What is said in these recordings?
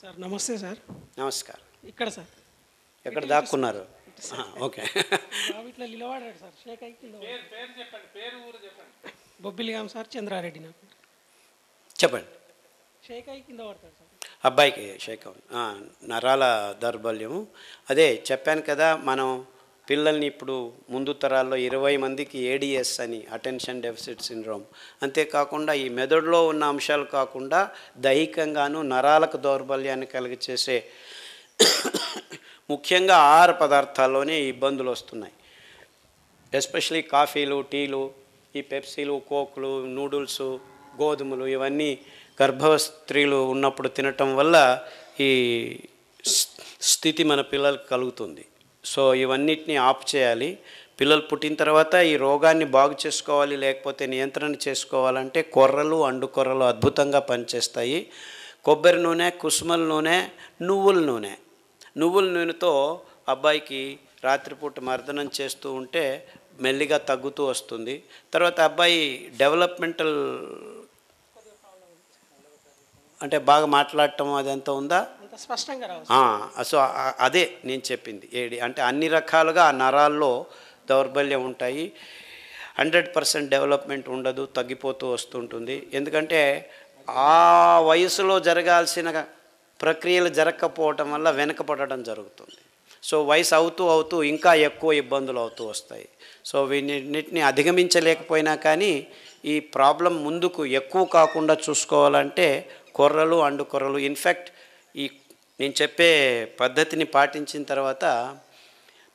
Sir నమస్తే sir. నమస్కారం. ఇక్కడ సార్. ఎక్కడ దాక్కున్నారు? ఆ, ఓకే. ఇట్లా నిలబడాడు సార్ షేక్ అయి కింద పడ్డాడు. బొబ్బిలిగాం సార్ చంద్రారెడ్డి నాకు. చెప్పండి. షేక్ అయి కింద పడతాడు సార్. అబ్బాయికి శేఖం నరాల దౌర్బల్యము. అదే చెప్పాను కదా మనం పిల్లల్ని ఇప్పుడు ముందు తరాల్లో ఇరవై మందికి ఏడిఎస్ అని అటెన్షన్ డెఫిసిట్ సిండ్రోమ్ అంతేకాకుండా ఈ మెదడులో ఉన్న అంశాలు కాకుండా దైహికంగాను నరాలకు దౌర్బల్యాన్ని కలిగచేసే ముఖ్యంగా ఆహార పదార్థాల్లోనే ఇబ్బందులు వస్తున్నాయి. ఎస్పెషలీ కాఫీలు టీలు ఈ పెప్సీలు కోకులు నూడిల్స్ గోధుమలు ఇవన్నీ గర్భవ స్త్రీలు ఉన్నప్పుడు తినటం వల్ల ఈ స్థితి మన పిల్లలకు కలుగుతుంది. సో ఇవన్నిటిని ఆఫ్ చేయాలి. పిల్లలు పుట్టిన తర్వాత ఈ రోగాన్ని బాగు చేసుకోవాలి లేకపోతే నియంత్రణ చేసుకోవాలంటే కొర్రలు అండు కొర్రలు అద్భుతంగా పనిచేస్తాయి. కొబ్బరి నూనె కుసుమల నూనె నువ్వుల నూనె. నువ్వుల నూనెతో అబ్బాయికి రాత్రిపూట మర్దనం చేస్తూ ఉంటే మెల్లిగా తగ్గుతూ వస్తుంది. తర్వాత అబ్బాయి డెవలప్మెంటల్ అంటే బాగా మాట్లాడటం అదంతా ఉందా? స్పష్టంగా సో అదే నేను చెప్పింది. ఏడి అంటే అన్ని రకాలుగా ఆ నరాల్లో దౌర్బల్యం ఉంటాయి. హండ్రెడ్ పర్సెంట్ డెవలప్మెంట్ ఉండదు తగ్గిపోతూ వస్తుంటుంది. ఎందుకంటే ఆ వయసులో జరగాల్సిన ప్రక్రియలు జరగకపోవటం వల్ల వెనకపడడం జరుగుతుంది. సో వయసు అవుతూ అవుతూ ఇంకా ఎక్కువ ఇబ్బందులు అవుతూ వస్తాయి. సో వీటిని అధిగమించలేకపోయినా కానీ ఈ ప్రాబ్లం ముందుకు ఎక్కువ కాకుండా చూసుకోవాలంటే కొర్రలు అండు కొర్రలు ఇన్ఫ్యాక్ట్ ఈ నేను చెప్పే పద్ధతిని పాటించిన తర్వాత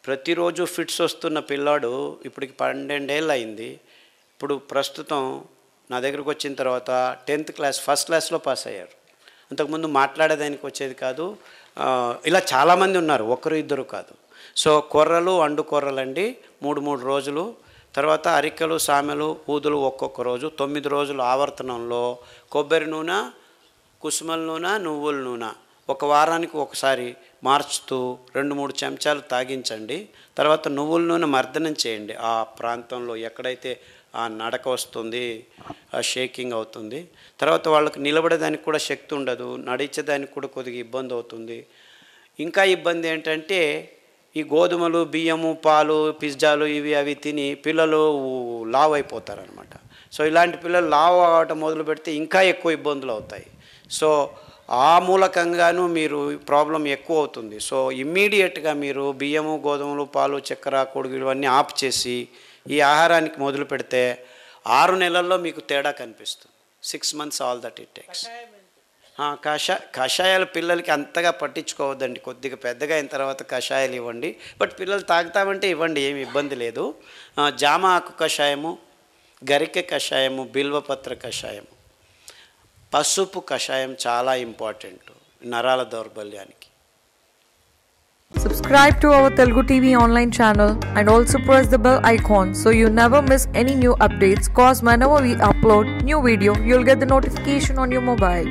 ప్రతిరోజు ఫిట్స్ వస్తున్న పిల్లాడు ఇప్పటికి పన్నెండేళ్ళు అయింది ఇప్పుడు ప్రస్తుతం నా దగ్గరకు వచ్చిన తర్వాత టెన్త్ క్లాస్ ఫస్ట్ క్లాస్లో పాస్ అయ్యారు. అంతకుముందు మాట్లాడేదానికి వచ్చేది కాదు. ఇలా చాలామంది ఉన్నారు ఒకరు ఇద్దరు కాదు. సో కొర్రలు అండు కొర్రలండి మూడు మూడు రోజులు. తర్వాత అరికెలు సామెలు ఊదులు ఒక్కొక్క రోజు. తొమ్మిది రోజుల ఆవర్తనంలో కొబ్బరి నూనె కుసుమల నూనె నువ్వుల నూనె. ఒక వారానికి ఒకసారి మార్చుతూ రెండు మూడు చెంచాలు తాగించండి. తర్వాత నువ్వుల నూనె మర్దనం చేయండి. ఆ ప్రాంతంలో ఎక్కడైతే ఆ నడక వస్తుంది ఆ షేకింగ్ అవుతుంది. తర్వాత వాళ్ళకి నిలబడేదానికి కూడా శక్తి ఉండదు నడిచేదానికి కూడా కొద్దిగా ఇబ్బంది అవుతుంది. ఇంకా ఇబ్బంది ఏంటంటే ఈ గోధుమలు బియ్యము పాలు పిజ్జాలు ఇవి అవి తిని పిల్లలు లావ్ అయిపోతారనమాట సో ఇలాంటి పిల్లలు లావ్ అవటం మొదలు పెడితే ఇంకా ఎక్కువ ఇబ్బందులు అవుతాయి. సో ఆ మూలకంగాను మీరు ప్రాబ్లం ఎక్కువ అవుతుంది సో ఇమ్మీడియట్గా మీరు బియ్యము గోధుమలు పాలు చక్కెర కొడుగులు ఇవన్నీ ఆఫ్ చేసి ఈ ఆహారానికి మొదలు పెడితే ఆరు నెలల్లో మీకు తేడా కనిపిస్తుంది. Six months all that it takes. కషా కషాయాలు పిల్లలకి అంతగా పట్టించుకోవద్దండి. కొద్దిగా పెద్దగా అయిన తర్వాత కషాయాలు ఇవ్వండి. బట్ పిల్లలు తాగుతామంటే ఇవ్వండి ఏమి ఇబ్బంది లేదు. జామ ఆకు కషాయము గరికె కషాయము బిల్వపత్ర కషాయము. పసుపు కషాయం చాలా ఇంపార్టెంట్ నరాల దౌర్బల్యానికి Subscribe to our Telugu TV online channel and also press the bell icon so you never miss any new updates. Cause whenever we upload new video, you'll get the notification on your mobile.